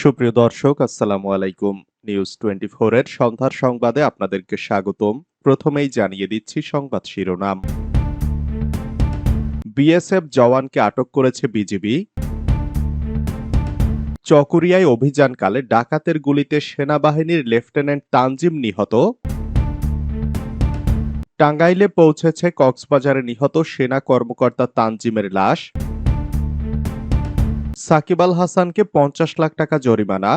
সুপ্রিয় দর্শক, আসসালামু আলাইকুম। নিউজ টোয়েন্টি এর সন্ধ্যার সংবাদে আপনাদেরকে স্বাগতম। প্রথমেই জানিয়ে দিচ্ছি সংবাদ শিরোনাম। বিএসএফ জওয়ানকে আটক করেছে বিজিবি। চকরিয়ায় অভিযানকালে ডাকাতের গুলিতে সেনাবাহিনীর লেফটেন্যান্ট তানজিম নিহত। টাঙ্গাইলে পৌঁছেছে কক্সবাজারে নিহত সেনা কর্মকর্তা তানজিমের লাশ। সাকিব আল হাসানকে পঞ্চাশ লাখ টাকা জরিমানা।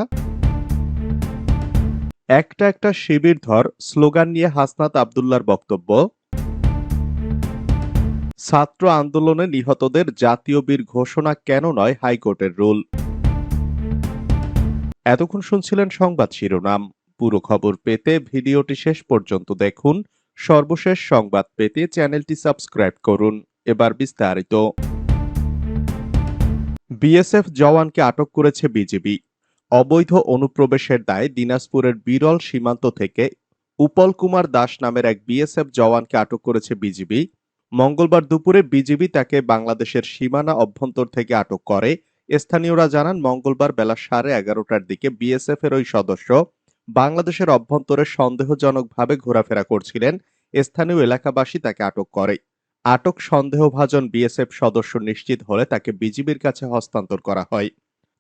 একটা একটা শিবির ধর, স্লোগান নিয়ে হাসনাত আবদুল্লার বক্তব্য। ছাত্র আন্দোলনে নিহতদের জাতীয় বীর ঘোষণা কেন নয় হাইকোর্টের রুল? এতক্ষণ শুনছিলেন সংবাদ শিরোনাম। পুরো খবর পেতে ভিডিওটি শেষ পর্যন্ত দেখুন। সর্বশেষ সংবাদ পেতে চ্যানেলটি সাবস্ক্রাইব করুন। এবার বিস্তারিত। বিএসএফ জওয়ানকে আটক করেছে বিজিবি। অবৈধ অনুপ্রবেশের দায়ে দিনাজপুরের বিরল সীমান্ত থেকে উপল কুমার দাস নামের এক বিএসএফ জওয়ানকে আটক করেছে বিজিবি। মঙ্গলবার দুপুরে বিজিবি তাকে বাংলাদেশের সীমানা অভ্যন্তর থেকে আটক করে। স্থানীয়রা জানান, মঙ্গলবার বেলা সাড়ে এগারোটার দিকে বিএসএফ এর ওই সদস্য বাংলাদেশের অভ্যন্তরে সন্দেহজনকভাবে ঘোরাফেরা করছিলেন। স্থানীয় এলাকাবাসী তাকে আটক করে। আটক সন্দেহভাজন বিএসএফ সদস্য নিশ্চিত হলে তাকে বিজিবির কাছে হস্তান্তর করা হয়।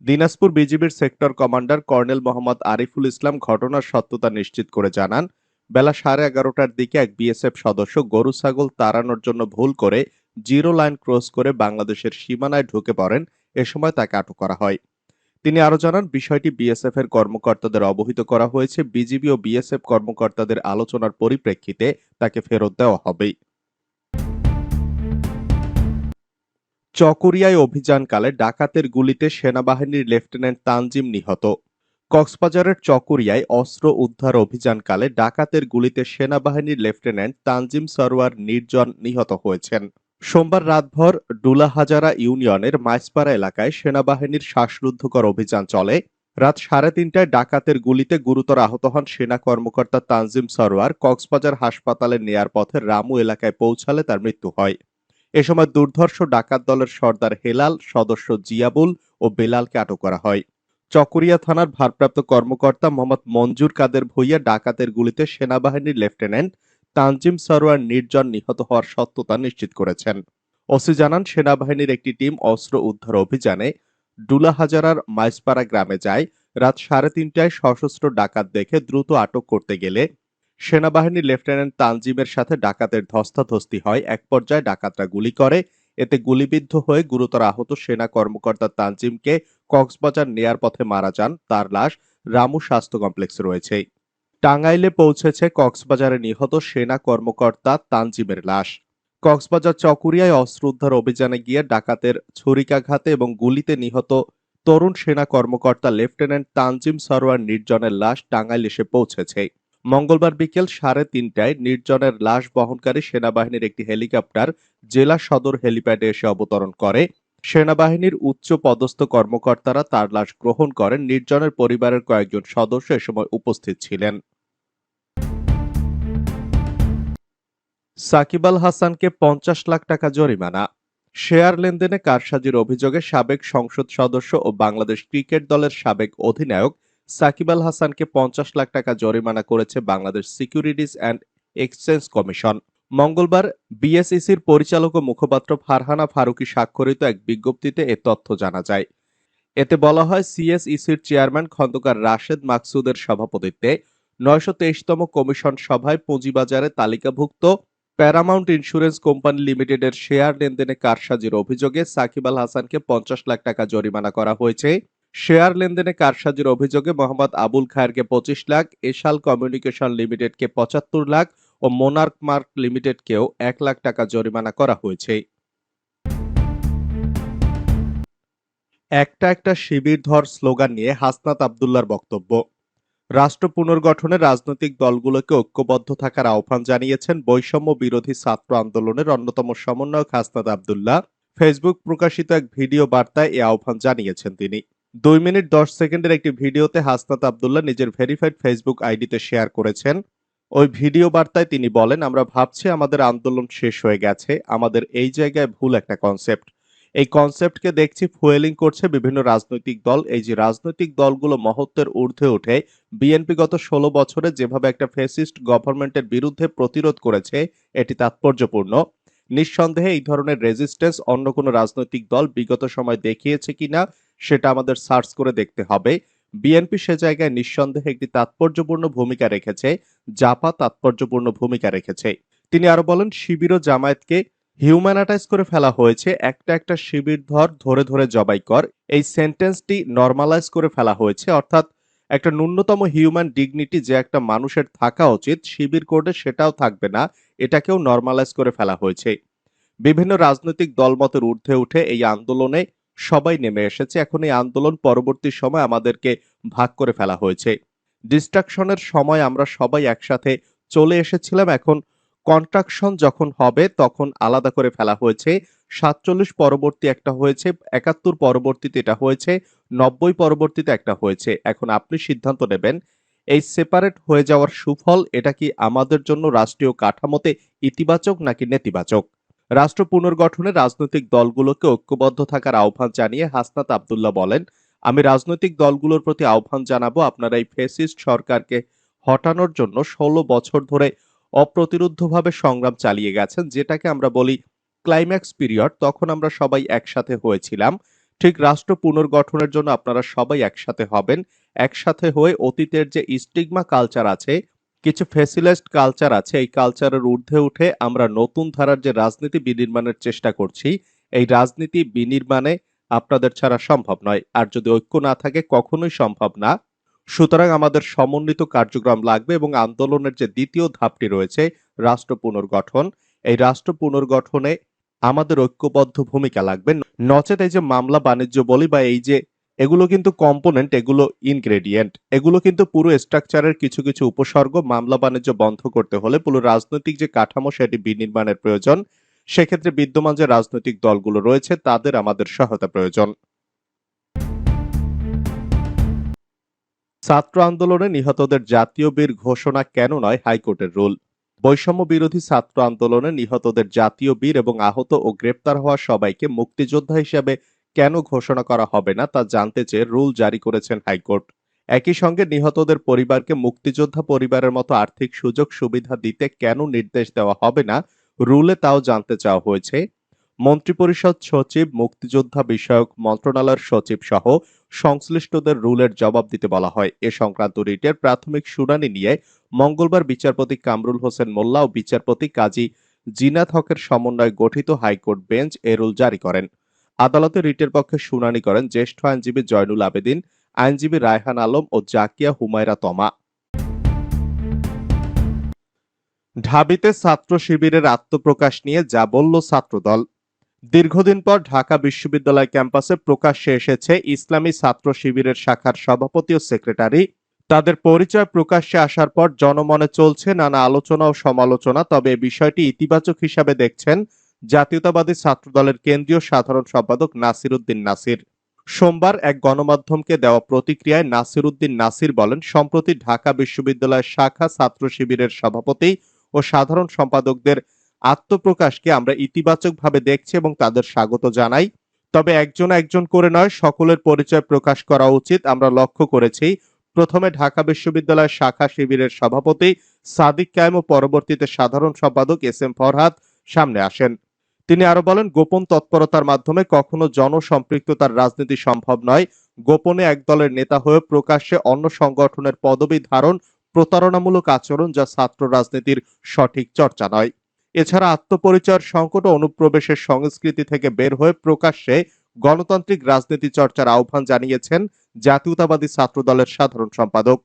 দিনাজপুর বিজিবির sector commander colonel Mohammad Ariful Islam ঘটনার সত্যতা নিশ্চিত করে জানান, বেলা সাড়ে এগারোটার দিকে এক বিএসএফ সদস্য গরু ছাগল তাড়ানোর জন্য ভুল করে জিরো লাইন ক্রস করে বাংলাদেশের সীমানায় ঢুকে পড়েন, এ সময় তাকে আটক করা হয়। তিনি আরও জানান, বিষয়টি বিএসএফ এর কর্মকর্তাদের অবহিত করা হয়েছে, বিজিবি ও বিএসএফ কর্মকর্তাদের আলোচনার পরিপ্রেক্ষিতে তাকে ফেরত দেওয়া হবে। চকরিয়ায় অভিযানকালে ডাকাতের গুলিতে সেনাবাহিনীর লেফটেন্যান্ট তানজিম নিহত। কক্সবাজারের চকরিয়ায় অস্ত্র উদ্ধার অভিযানকালে ডাকাতের গুলিতে সেনাবাহিনীর লেফটেন্যান্ট তানজিম সরোয়ার নির্জন নিহত হয়েছেন। সোমবার রাতভর ডুলাহাজারা ইউনিয়নের মাইসপাড়া এলাকায় সেনাবাহিনীর শ্বাসরুদ্ধকর অভিযান চলে। রাত সাড়ে তিনটায় ডাকাতের গুলিতে গুরুতর আহত হন সেনা কর্মকর্তা তানজিম সরোয়ার। কক্সবাজার হাসপাতালে নেয়ার পথে রামু এলাকায় পৌঁছালে তার মৃত্যু হয়। এ সময় দুর্ধর্ষ ডাকাত দলের সর্দার হেলাল, সদস্য জিয়াবুল ও বেলালকে আটক করা হয়। চকরিয়া থানার ভারপ্রাপ্ত কর্মকর্তা মোহাম্মদ মঞ্জুর কাদের ভুইয়া ডাকাতের গুলিতে সেনাবাহিনীর লেফটেন্যান্ট তানজিম সরোয়ার নির্জন নিহত হওয়ার সত্যতা নিশ্চিত করেছেন। ওসি জানান, সেনাবাহিনীর একটি টিম অস্ত্র উদ্ধার অভিযানে ডুলাহাজারার মাইসপাড়া গ্রামে যায়। রাত সাড়ে তিনটায় সশস্ত্র ডাকাত দেখে দ্রুত আটক করতে গেলে সেনাবাহিনীর লেফটেন্যান্ট তানজিমের সাথে ডাকাতের ধস্তাধস্তি হয়। এক পর্যায়ে ডাকাতরা গুলি করে। এতে গুলিবিদ্ধ হয়ে গুরুতর আহত সেনা কর্মকর্তা তানজিমকে কক্সবাজার নেয়ার পথে মারা যান। তার লাশ রামু স্বাস্থ্য কমপ্লেক্সে রয়েছে। টাঙ্গাইলে পৌঁছেছে কক্সবাজারে নিহত সেনা কর্মকর্তা তানজিমের লাশ। কক্সবাজার চকুরিয়ায় অস্ত্র উদ্ধার অভিযানে গিয়ে ডাকাতের ছুরিকাঘাতে এবং গুলিতে নিহত তরুণ সেনা কর্মকর্তা লেফটেন্যান্ট তানজিম সরোয়ার নির্জনের লাশ টাঙ্গাইল এসে পৌঁছেছে। মঙ্গলবার বিকেল সাড়ে তিনটায় নির্জনের লাশ বহনকারী সেনাবাহিনীর একটি হেলিকপ্টার জেলা সদর হেলিপ্যাডে এসে অবতরণ করে। সেনাবাহিনীর উচ্চ পদস্থ কর্মকর্তারা তার লাশ গ্রহণ করেন। নির্জনের পরিবারের কয়েকজন সদস্য এ সময় উপস্থিত ছিলেন। সাকিব আল হাসানকে পঞ্চাশ লাখ টাকা জরিমানা। শেয়ার লেনদেনে কারসাজির অভিযোগে সাবেক সংসদ সদস্য ও বাংলাদেশ ক্রিকেট দলের সাবেক অধিনায়ক সাকিব আল হাসানকে পঞ্চাশ লাখ টাকা জরিমানা করেছে Bangladesh securities and exchange commission. মঙ্গলবার বিএসইসির পরিচালক ও মুখপাত্র ফারহানা ফারুকি স্বাক্ষরিত এক বিজ্ঞপ্তিতে এ তথ্য জানা যায়। এতে বলা হয়, সিএসইসির চেয়ারম্যান খন্দকার রাশেদ মাকসুদের সভাপতিত্বে নয়শো তেইশতম কমিশন সভায় পুঁজিবাজারে তালিকাভুক্ত প্যারামাউন্ট ইন্স্যুরেন্স কোম্পানি লিমিটেডের শেয়ার লেনদেনে কারসাজির অভিযোগে সাকিব আল হাসানকে পঞ্চাশ লাখ টাকা জরিমানা করা হয়েছে। শেয়ার লেনদেনে কারসাজির অভিযোগে মোহাম্মদ আবুল খায়েরকে পঁচিশ লাখ, এশাল কমিউনিকেশন লিমিটেডকে পঁচাত্তর লাখ ও মোনার্ক মার্ক লিমিটেডকেও এক লাখ টাকা জরিমানা করা হয়েছে। একটা একটা শিবির ধর স্লোগান নিয়ে হাসনাত আবদুল্লার বক্তব্য। রাষ্ট্র পুনর্গঠনে রাজনৈতিক দলগুলোকে ঐক্যবদ্ধ থাকার আহ্বান জানিয়েছেন বৈষম্য বিরোধী ছাত্র আন্দোলনের অন্যতম সমন্বয়ক হাসনাত আবদুল্লাহ। ফেসবুক প্রকাশিত এক ভিডিও বার্তায় এ আহ্বান জানিয়েছেন তিনি। দুই মিনিট দশ সেকেন্ডের একটি ভিডিওতে হাসনাত আবদুল্লাহ নিজের ভেরিফাইড ফেসবুক আইডিতে শেয়ার করেছেন। ওই ভিডিও বার্তায় তিনি বলেন, আমরা ভাবছি আমাদের আন্দোলন শেষ হয়ে গেছে। আমাদের এই জায়গায় ভুল একটা কনসেপ্ট এই কনসেপ্টকে দেখছি ফুয়েলিং করছে বিভিন্ন রাজনৈতিক দল। এই যে রাজনৈতিক দলগুলো মহত্বের ঊর্ধ্বে উঠে বিএনপি গত ষোলো বছরে যেভাবে একটা ফেসিস্ট গভর্নমেন্টের বিরুদ্ধে প্রতিরোধ করেছে, এটি তাৎপর্যপূর্ণ। নিঃসন্দেহে এই ধরনের রেজিস্ট্যান্স অন্য কোনো রাজনৈতিক দল বিগত সময় দেখিয়েছে কিনা সেটা আমাদের সার্চ করে দেখতে হবে। বিএনপি সে জায়গায় নিঃসন্দেহে একটি তাৎপর্যপূর্ণ ভূমিকা রেখেছে, জাপা তাৎপর্যপূর্ণ ভূমিকা রেখেছে। তিনি আরও বলেন, শিবির ও জামায়াতকে হিউম্যানাটাইজ করে ফেলা হয়েছে, একটা একটা শিবির ধর ধরে ধরে জবাই কর। এই সেন্টেন্সটি নর্মালাইজ করে ফেলা হয়েছে, অর্থাৎ একটা ন্যূনতম হিউম্যান ডিগনিটি যে একটা মানুষের থাকা উচিত, শিবির কোর্টে সেটাও থাকবে না, এটাকেও নর্মালাইজ করে ফেলা হয়েছে। বিভিন্ন রাজনৈতিক দলমতের ঊর্ধ্বে উঠে এই আন্দোলনে সবাই নেমে এসেছে। এখন এই আন্দোলন পরবর্তী সময় আমাদেরকে ভাগ করে ফেলা হয়েছে। ডিস্ট্রাকশনের সময় আমরা সবাই একসাথে চলে এসেছিলাম। এখন কন্ট্রাকশন যখন হবে, তখন আলাদা করে ফেলা হয়েছে। সাতচল্লিশ পরবর্তী একটা হয়েছে, একাত্তর পরবর্তীতে এটা হয়েছে, নব্বই পরবর্তীতে একটা হয়েছে। এখন আপনি সিদ্ধান্ত নেবেন, এই সেপারেট হয়ে যাওয়ার সুফল এটা কি আমাদের জন্য রাষ্ট্রীয় কাঠামোতে ইতিবাচক নাকি নেতিবাচক? রাষ্ট্র পুনর্গঠনে রাজনৈতিক দলগুলোকে ঐক্যবদ্ধ থাকার আহ্বান জানিয়ে হাসনাত আবদুল্লাহ বলেন, আমি রাজনৈতিক দলগুলোর প্রতি আহ্বান জানাব আপনারা এই ফেসিস্ট সরকারকে হটানোর জন্য ষোলো বছর ধরে অপ্রতিরোধ্যভাবে সংগ্রাম চালিয়ে গেছেন, যেটাকে আমরা বলি ক্লাইম্যাক্স পিরিয়ড তখন আমরা সবাই একসাথে হয়েছিলাম। ঠিক রাষ্ট্র পুনর্গঠনের জন্য আপনারা সবাই একসাথে হবেন। একসাথে হয়ে অতীতের যে স্টিগমা কালচার আছে কিছু ফেসিলিস্ট কালচার আছে, এই কালচারের ঊর্ধ্বে উঠে আমরা নতুন ধারার যে রাজনীতি বিনির্মাণের চেষ্টা করছি, এই রাজনীতি বিনির্মাণে আপনাদের ছাড়া সম্ভব নয়। আর যদি ঐক্য না থাকে, কখনোই সম্ভব না। সুতরাং আমাদের সমন্বিত কার্যক্রম লাগবে এবং আন্দোলনের যে দ্বিতীয় ধাপটি রয়েছে, রাষ্ট্র পুনর্গঠন, এই রাষ্ট্র পুনর্গঠনে আমাদের ঐক্যবদ্ধ ভূমিকা লাগবে। নচেত এই যে মামলা বাণিজ্য বলি বা এই যে এগুলো কিন্তু কম্পোনেন্ট এগুলো ইনগ্রেডিয়েন্ট এগুলো কিন্তু পুরো স্ট্রাকচারের কিছু কিছু উপসর্গ মামলা বাণিজ্য বন্ধ করতে হলে পুরো রাজনৈতিক যে কাঠামো সেটি বিনির্মাণের প্রয়োজন। সেক্ষেত্রে বিদ্যমান যে রাজনৈতিক দলগুলো রয়েছে, তাদের আমাদের সহায়তা প্রয়োজন। ছাত্র আন্দোলনে নিহতদের জাতীয় বীর ঘোষণা কেন নয় হাইকোর্টের রুল? বৈষম্য বিরোধী ছাত্র আন্দোলনে নিহতদের জাতীয় বীর এবং আহত ও গ্রেপ্তার হওয়া সবাইকে মুক্তিযোদ্ধা হিসেবে কেন ঘোষণা করা হবে না তা জানতে চেয়ে রুল জারি করেছেন হাইকোর্ট। একই সঙ্গে নিহতদের পরিবারকে মুক্তিযোদ্ধা পরিবারের মতো আর্থিক সুযোগ সুবিধা দিতে কেন নির্দেশ দেওয়া হবে না, রুলে তাও জানতে চাওয়া হয়েছে। মন্ত্রিপরিষদ সচিব, মুক্তিযোদ্ধা বিষয়ক মন্ত্রণালয়ের সচিব সহ সংশ্লিষ্টদের রুলের জবাব দিতে বলা হয়। এ সংক্রান্ত রিটের প্রাথমিক শুনানি নিয়ে মঙ্গলবার বিচারপতি কামরুল হোসেন মোল্লা ও বিচারপতি কাজী জিনাত হকের সমন্বয়ে গঠিত হাইকোর্ট বেঞ্চ এ রুল জারি করেন। আদালতে রিটের পক্ষে শুনানি করেন জ্যেষ্ঠ আইনজীবী জয়নুল আবেদিন, আইনজীবী রায়হান আলম ও জাকিয়া হুমায়রা তমা। ঢাবিতে ছাত্র শিবিরের আত্মপ্রকাশ নিয়ে যা বলল ছাত্রদল। দীর্ঘদিন পর ঢাকা বিশ্ববিদ্যালয় ক্যাম্পাসে প্রকাশ্যে এসেছে ইসলামী ছাত্র শিবিরের শাখার সভাপতি ও সেক্রেটারি। তাদের পরিচয় প্রকাশ্যে আসার পর জনমনে চলছে নানা আলোচনা ও সমালোচনা, তবে বিষয়টি ইতিবাচক হিসাবে দেখছেন জাতীয়তাবাদী ছাত্রদলের কেন্দ্রীয় সাধারণ সম্পাদক নাসির উদ্দিন নাসির। সোমবার এক গণমাধ্যমকে দেওয়া প্রতিক্রিয়ায় নাসির উদ্দিন নাসির বলেন, সম্প্রতি ঢাকা বিশ্ববিদ্যালয়ের শাখা ছাত্র শিবিরের সভাপতি ও সাধারণ সম্পাদকদের আত্মপ্রকাশকে আমরা ইতিবাচকভাবে দেখছি এবং তাদের স্বাগত জানাই। তবে একজন একজন করে নয়, সকলের পরিচয় প্রকাশ করা উচিত, আমরা লক্ষ্য করেছি। প্রথমে ঢাকা বিশ্ববিদ্যালয়ের শাখা শিবিরের সভাপতি সাদিক কায়েম ও পরবর্তীতে সাধারণ সম্পাদক এস এম ফরহাদ সামনে আসেন। তিনি আরও বলেন, গোপন তৎপরতার মাধ্যমে কখনো জনসম্পৃক্ততার রাজনীতি সম্ভব নয়। গোপনে এক দলের নেতা হয়ে প্রকাশ্যে অন্য সংগঠনের পদবি ধারণ প্রতারণামূলক আচরণ যা ছাত্র রাজনীতির সঠিক চর্চা নয়। এছাড়া আত্মপরিচয়ের সংকট ও অনুপ্রবেশের সংস্কৃতি থেকে বের হয়ে প্রকাশ্যে গণতান্ত্রিক রাজনীতি চর্চার আহ্বান জানিয়েছেন জাতীয়তাবাদী ছাত্রদলের সাধারণ সম্পাদক।